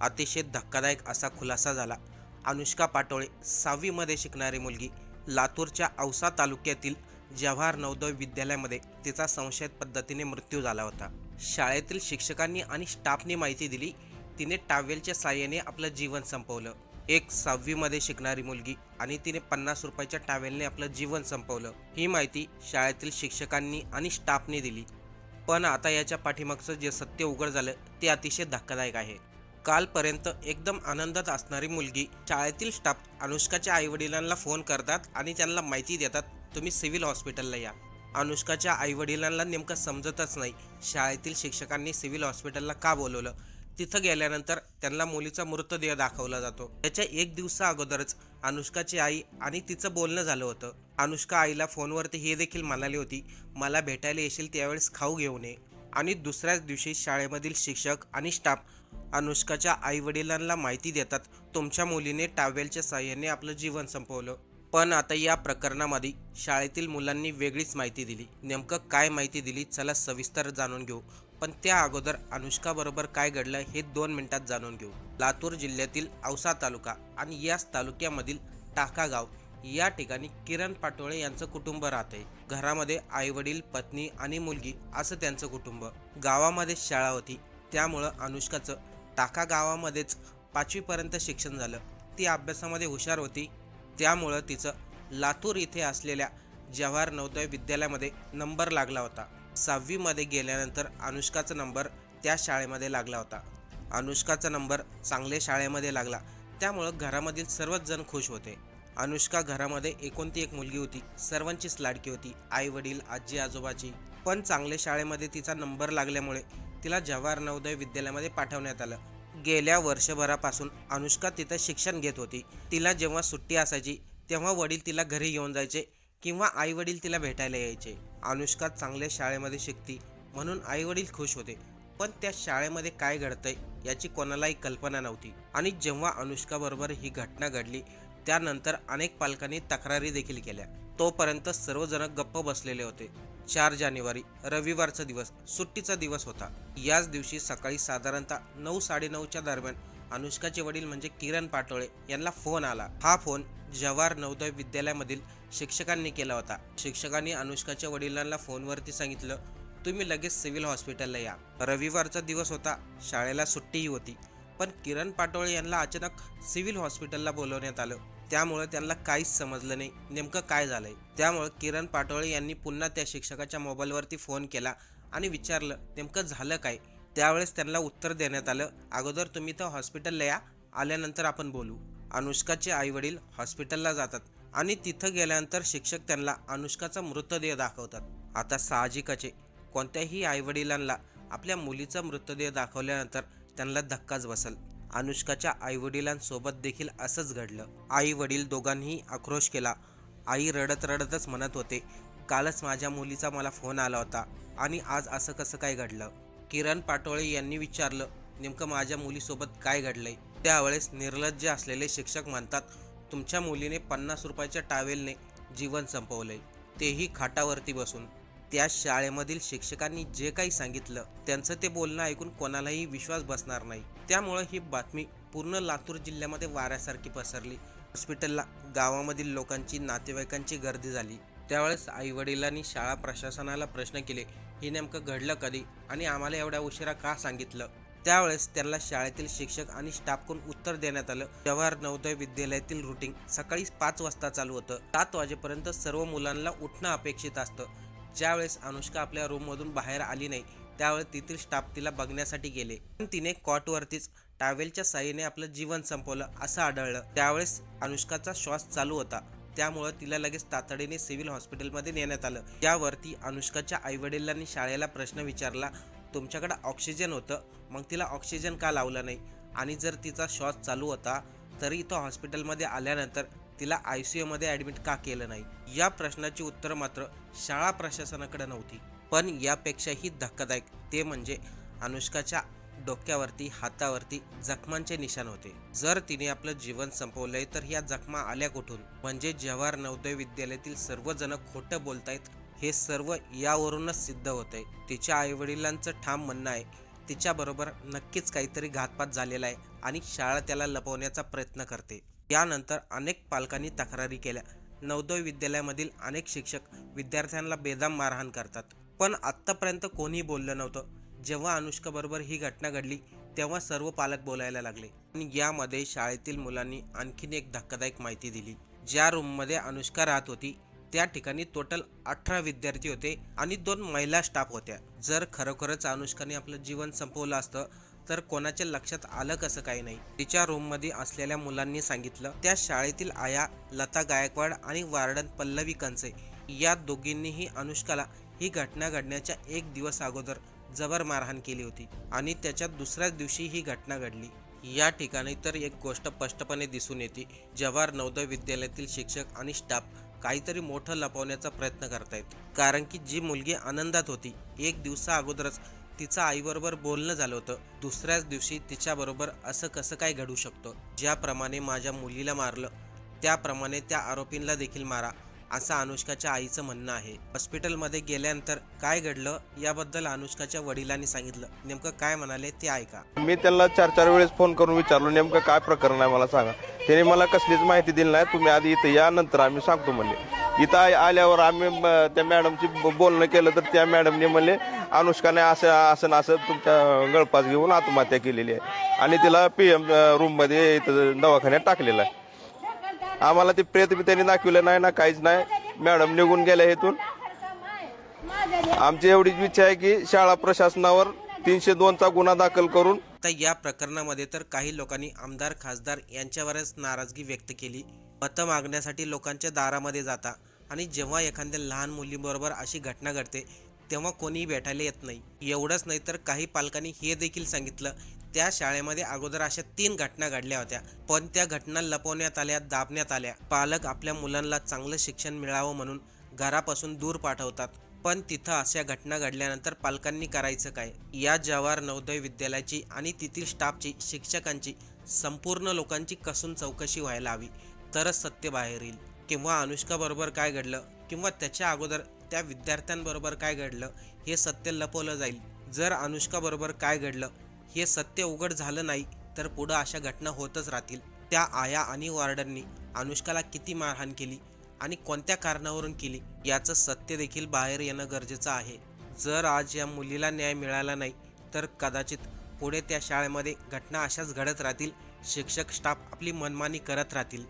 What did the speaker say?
अतिशय धक्कादायक असा खुलासा झाला. अनुष्का पाटोळे सहावीमध्ये शिकणारी मुलगी लातूरच्या औसा तालुक्यातील जवाहर नवोदय विद्यालयामध्ये तिचा संशयित पद्धतीने मृत्यू झाला होता. शाळेतील शिक्षकांनी आणि स्टाफने माहिती दिली तिने टावेलच्या साह्याने आपलं जीवन संपवलं. एक सहावीमध्ये शिकणारी मुलगी आणि तिने पन्नास रुपयाच्या टावेलने आपलं जीवन संपवलं. ही माहिती शाळेतील शिक्षकांनी आणि स्टाफने दिली. पण आता याच्या पाठीमागचं जे सत्य उघड झालं ते अतिशय धक्कादायक आहे. कालपर्यंत एकदम आनंदात असणारी मुलगी शाळेतील स्टाफ अनुष्काच्या आईवडिलांना फोन करतात आणि त्यांना माहिती देतात तुम्ही सिव्हिल हॉस्पिटलला या. अनुष्काच्या आईवडिलांना नेमकं समजतच नाही शाळेतील शिक्षकांनी सिव्हिल हॉस्पिटलला का बोलवलं? तिथं गेल्यानंतर त्यांना मुलीचा मृतदेह दाखवला जातो. त्याच्या एक दिवसा अगोदरच अनुष्काची आई आणि तिचं बोलणं झालं होतं. अनुष्का आईला फोनवरती हे देखील म्हणाली होती मला भेटायला येशील त्यावेळेस खाऊ घेऊ नये. आणि दुसऱ्याच दिवशी शाळेमधील शिक्षक आणि स्टाफ अनुष्काच्या आईवडिलांना माहिती देतात तुमच्या मुलीने टावेलच्या साह्याने आपलं जीवन संपवलं. पण आता या प्रकरणामध्ये शाळेतील मुलांनी वेगळीच माहिती दिली. नेमकं काय माहिती दिली चला सविस्तर जाणून घेऊ. पण त्या अगोदर अनुष्का बरोबर काय घडलं हे दोन मिनिटात जाणून घेऊ. लातूर जिल्ह्यातील औसा तालुका आणि याच तालुक्यामधील टाका गाव या ठिकाणी किरण पाटोळे यांचं कुटुंब राहते घरामध्ये आई वडील पत्नी आणि मुलगी असं त्यांचं कुटुंब. गावामध्ये शाळा होती. त्यामुळं अनुष्काचं टाका गावामध्येच पाचवीपर्यंत शिक्षण झालं. ती अभ्यासामध्ये हुशार होती. त्यामुळं तिचं लातूर इथे असलेल्या जवाहर नवोदय विद्यालयामध्ये नंबर लागला होता. सहावीमध्ये गेल्यानंतर अनुष्काचा नंबर त्या शाळेमध्ये लागला होता. अनुष्काचा नंबर चांगल्या शाळेमध्ये लागला. त्यामुळं घरामधील सर्वच जण खुश होते. अनुष्का घरामध्ये एकोणती एक मुलगी होती. सर्वांचीच लाडकी होती. आई वडील आजी आजोबाची पण चांगल्या शाळेमध्ये तिचा नंबर लागल्यामुळे तिला जवाहर नवोदय विद्यालयामध्ये पाठवण्यात आलं. गेल्या वर्षभरापासून अनुष्का तिथं शिक्षण घेत होती. तिला जेव्हा सुट्टी असायची तेव्हा वडील तिला घरी येऊन जायचे किंवा आई वडील तिला भेटायला यायचे. अनुष्का चांगल्या शाळेमध्ये शिकती म्हणून आई वडील खुश होते. पण त्या शाळेमध्ये काय घडतंय याची कोणालाही कल्पना नव्हती. आणि जेव्हा अनुष्काबरोबर ही घटना घडली त्यानंतर अनेक पालकांनी तक्रारी देखील केल्या. तोपर्यंत सर्वजण गप्प बसलेले होते. चार जानेवारी रविवारचा दिवस सुट्टीचा दिवस होता. याच दिवशी सकाळी साधारणतः नऊ साडेनऊच्या दरम्यान अनुष्काचे वडील म्हणजे किरण पाटोळे यांना फोन आला. हा फोन जवाहर नवोदय विद्यालयामधील शिक्षकांनी केला होता. शिक्षकांनी अनुष्काच्या वडिलांना फोनवरती सांगितलं तुम्ही लगेच सिव्हिल हॉस्पिटलला या. रविवारचा दिवस होता शाळेला सुट्टीही होती. पण किरण पाटोळे यांना अचानक सिव्हिल हॉस्पिटलला बोलवण्यात आलं. त्यामुळे त्यांना काहीच समजलं नाही. नेमकं काय झालंय? त्यामुळे किरण पाटोळे यांनी पुन्हा त्या शिक्षकाच्या मोबाईलवरती फोन केला आणि विचारलं नेमकं झालं काय? त्यावेळेस त्यांना उत्तर देण्यात आलं अगोदर तुम्ही तर हॉस्पिटलला या आल्यानंतर आपण बोलू. अनुष्काचे आईवडील हॉस्पिटलला जातात आणि तिथं गेल्यानंतर शिक्षक त्यांना अनुष्काचा मृतदेह दाखवतात. आता साहजिकाचे कोणत्याही आईवडिलांना आपल्या मुलीचा मृतदेह दाखवल्यानंतर त्यांना धक्काच बसल. अनुष्काच्या आईवडिलांसोबत देखील असंच घडलं. आई वडील दोघांनीही आक्रोश केला. आई रडत रडतच म्हणत होते कालच माझ्या मुलीचा मला फोन आला होता आणि आज असं कसं काय घडलं? किरण पाटोळे यांनी विचारलं नेमकं माझ्या मुलीसोबत काय घडलंय? त्यावेळेस निर्लज्ज असलेले शिक्षक म्हणतात तुमच्या मुलीने पन्नास रुपयाच्या टावेलने जीवन संपवलंय. तेही खाटावरती बसून. त्या शाळेमधील शिक्षकांनी जे काही सांगितलं त्यांचं ते बोलणं ऐकून कोणालाही विश्वास बसणार नाही. त्यामुळं ही बातमी पूर्ण लातूर जिल्ह्यामध्ये वाऱ्यासारखी पसरली. हॉस्पिटलला गावामधील लोकांची नातेवाईकांची गर्दी झाली. त्यावेळेस आईवडिलांनी शाळा प्रशासनाला प्रश्न केले हे नेमकं घडलं कधी आणि आम्हाला एवढ्या उशिरा का सांगितलं? त्यावेळेस त्यांना शाळेतील शिक्षक आणि स्टाफकडून उत्तर देण्यात आलं. जवाहर नवोदय विद्यालयातील रुटीन सकाळी पाच वाजता चालू होतं. सात वाजेपर्यंत सर्व मुलांना उठणं अपेक्षित असतं. ज्यावेळेस अनुष्का आपल्या रूममधून बाहेर आली नाही त्यावेळेस तेथील स्टाफ तिला बघण्यासाठी गेले. पण तिने कॉटवरतीच टावेलच्या साह्याने आपलं जीवन संपवलं असं आढळलं. त्यावेळेस अनुष्काचा श्वास चालू होता. त्यामुळं तिला लगेच तातडीने सिव्हिल हॉस्पिटलमध्ये नेण्यात आलं. त्यावरती अनुष्काच्या आईवडिलांनी शाळेला प्रश्न विचारला तुमच्याकडे ऑक्सिजन होतं? मग तिला ऑक्सिजन का लावलं नाही? आणि जर तिचा श्वास चालू होता तरी तो हॉस्पिटलमध्ये आल्यानंतर तिला आय सी यूमध्ये ॲडमिट का केलं नाही? या प्रश्नाची उत्तर मात्र शाळा प्रशासनाकडे नव्हती. पण यापेक्षाही धक्कादायक. ते म्हणजे अनुष्काच्या डोक्यावरती हातावरती जखमांचे निशाण होते. जर तिने आपलं जीवन संपवलंय तर या जखमा आल्या कुठून? म्हणजे जवाहर नवोदय विद्यालयातील सर्वजण खोटं बोलतायत हे सर्व यावरूनच सिद्ध होत आहे तिच्या आईवडिलांचं ठाम म्हणणं आहे तिच्याबरोबर नक्कीच काहीतरी घातपात झालेला आहे आणि शाळा त्याला लपवण्याचा प्रयत्न करते. यानंतर अनेक पालकांनी तक्रारी केल्या. नवोदय विद्यालयामधील अनेक शिक्षक विद्यार्थ्यांना बेदाम मारहाण करतात. पण आत्तापर्यंत कोणी बोललं नव्हतं. जेव्हा अनुष्काबरोबर ही घटना घडली तेव्हा सर्व पालक बोलायला लागले. आणि यामध्ये शाळेतील मुलांनी आणखीन एक धक्कादायक माहिती दिली. ज्या रूममध्ये अनुष्का राहत होती त्या ठिकाणी टोटल अठरा विद्यार्थी होते आणि दोन महिला स्टाफ होत्या. जर खरोखरच अनुष्काने आपलं जीवन संपवलं असतं तर कोणाच्या लक्षात आलं कसं काही नाही. तिच्या रूममध्ये असलेल्या मुलांनी सांगितलं त्या शाळेतील आया लता गायकवाड आणि वार्डन पल्लवी कंचे या दोघींनीही अनुष्काला ही घटना घडण्याच्या एक दिवस अगोदर जबर मारहाण केली होती आणि त्याच्या दुसऱ्याच दिवशी ही घटना घडली. या ठिकाणी तर एक गोष्ट स्पष्टपणे दिसून येते. जवाहर नवोदय विद्यालयातील शिक्षक आणि स्टाफ काहीतरी मोठं लपवण्याचा प्रयत्न करतायत. कारण की जी मुलगी आनंदात होती एक दिवसा अगोदरच तिचं आईबरोबर बोलणं झालं होतं. दुसऱ्याच दिवशी तिच्याबरोबर असं कसं काय घडू शकतं? ज्याप्रमाणे माझ्या मुलीला मारलं त्याप्रमाणे त्या आरोपींना देखील मारा. असं अनुष्काच्या आईचं म्हणणं आहे. हॉस्पिटलमध्ये गेल्यानंतर काय घडलं याबद्दल अनुष्काच्या वडिलांनी सांगितलं. नेमकं काय म्हणाले ते ऐका. मी त्यांना चार चार वेळेस फोन करून विचारलो नेमकं काय प्रकरण आहे मला सांगा. त्याने मला कसलीच माहिती दिली नाही तुम्ही आधी इथं या नंतर आम्ही सांगतो म्हणले. इथं आल्यावर आम्ही त्या मॅडमची बोलणं केलं तर त्या मॅडमने म्हणले अनुष्काने असं असं असं तुमच्या गळपास घेऊन आत्महत्या केलेली आहे. आणि तिला पी एम रूममध्ये इथं दवाखान्यात टाकलेलं आहे. आम्हाला ते प्रेत बी त्यांनी दाखवलं नाही ना काहीच नाही. मॅडम निघून गेल्या इथून. आमची एवढीच इच्छा आहे की शाळा प्रशासनावर तीनशे दोनचा गुन्हा दाखल करून तर या प्रकरणामध्ये तर काही लोकांनी आमदार खासदार यांच्यावरच नाराजगी व्यक्त केली. मतं मागण्यासाठी लोकांच्या दारामध्ये जाता आणि जेव्हा एखाद्या लहान मुलीबरोबर अशी घटना घडते तेव्हा कोणीही भेटायला येत नाही. एवढंच नाही तर काही पालकांनी हे देखील सांगितलं त्या शाळेमध्ये अगोदर अशा तीन घटना घडल्या होत्या. पण त्या घटना लपवण्यात आल्या दाबण्यात आल्या. पालक आपल्या मुलांना चांगलं शिक्षण मिळावं म्हणून घरापासून दूर पाठवतात. पण तिथं अशा घटना घडल्यानंतर पालकांनी करायचं काय? या जवाहर नवोदय विद्यालयाची आणि तेथील स्टाफची शिक्षकांची संपूर्ण लोकांची कसून चौकशी व्हायला हवी. तरच सत्य बाहेर येईल. किंवा अनुष्काबरोबर काय घडलं? किंवा त्याच्या अगोदर त्या विद्यार्थ्यांबरोबर काय घडलं? हे सत्य लपवलं जाईल. जर अनुष्काबरोबर काय घडलं? हे सत्य उघड झालं नाही तर पुढं अशा घटना होतच राहतील. त्या आया आणि वॉर्डननी अनुष्काला किती मारहाण केली आणि कोणत्या कारणावरून केली याचं सत्य देखील बाहेर येणं गरजेचं आहे. जर आज या मुलीला न्याय मिळाला नाही तर कदाचित पुढे त्या शाळेमध्ये घटना अशाच घडत राहतील शिक्षक स्टाफ आपली मनमानी करत राहतील.